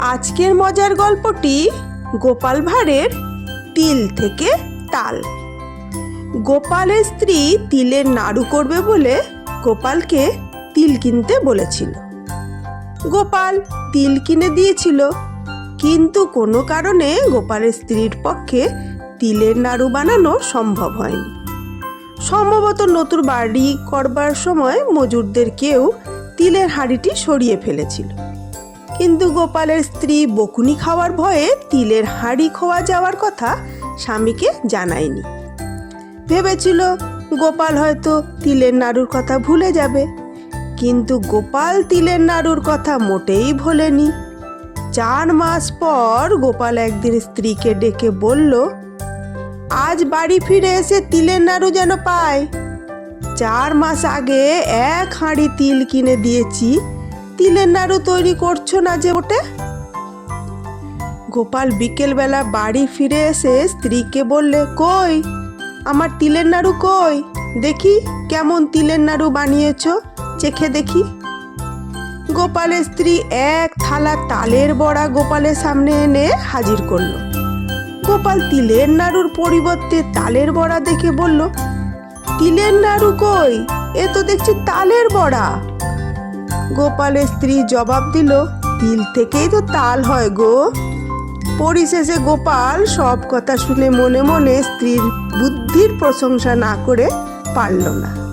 আজকের মজার গল্পটি গোপাল ভাঁড়ের তিল থেকে তাল। গোপালের স্ত্রী তিলের নাড়ু করবে বলে গোপালকে তিল কিনতে বলেছিল। গোপাল তিল কিনে দিয়েছিল, কিন্তু কোনো কারণে গোপালের স্ত্রীর পক্ষে তিলের নাড়ু বানানো সম্ভব হয়নি। সম্ভবত নতুন বাড়ি করবার সময় মজুরদের কেউ তিলের হাঁড়িটি সরিয়ে ফেলেছিল। কিন্তু গোপালের স্ত্রী বকুনি খাওয়ার ভয়ে তিলের হাঁড়ি খোয়া যাওয়ার কথা স্বামীকে জানায়নি। ভেবেছিল গোপাল হয়তো তিলের নাড়ুর কথা ভুলে যাবে, কিন্তু গোপাল তিলের নাড়ুর কথা মোটেই ভোলেনি। চার মাস পর গোপাল একদিন স্ত্রীকে ডেকে বলল, আজ বাড়ি ফিরে এসে তিলের নাড়ু যেন পায়। চার মাস আগে এক হাঁড়ি তিল কিনে দিয়েছি তিলের নাড়ু তৈরি করছ না যে ওটে গোপাল বিকেলবেলা বাড়ি ফিরে এসে স্ত্রীকে বললে, কই? আমার তিলের নাড়ু কই? দেখি কেমন তিলের নাড়ু বানিয়েছ, চেখে দেখি। গোপালের স্ত্রী এক থালা তালের বড়া গোপালের সামনে এনে হাজির করল। গোপাল তিলের নাড়ুর পরিবর্তে তালের বড়া দেখে বলল, তিলের নাড়ু কই? এ তো দেখছি তালের বড়া। গোপালের স্ত্রী জবাব দিল, তিল থেকেই তো তাল হয় গো। পরিশেষে গোপাল সব কথা শুনে মনে মনে স্ত্রীর বুদ্ধির প্রশংসা না করে পারল না।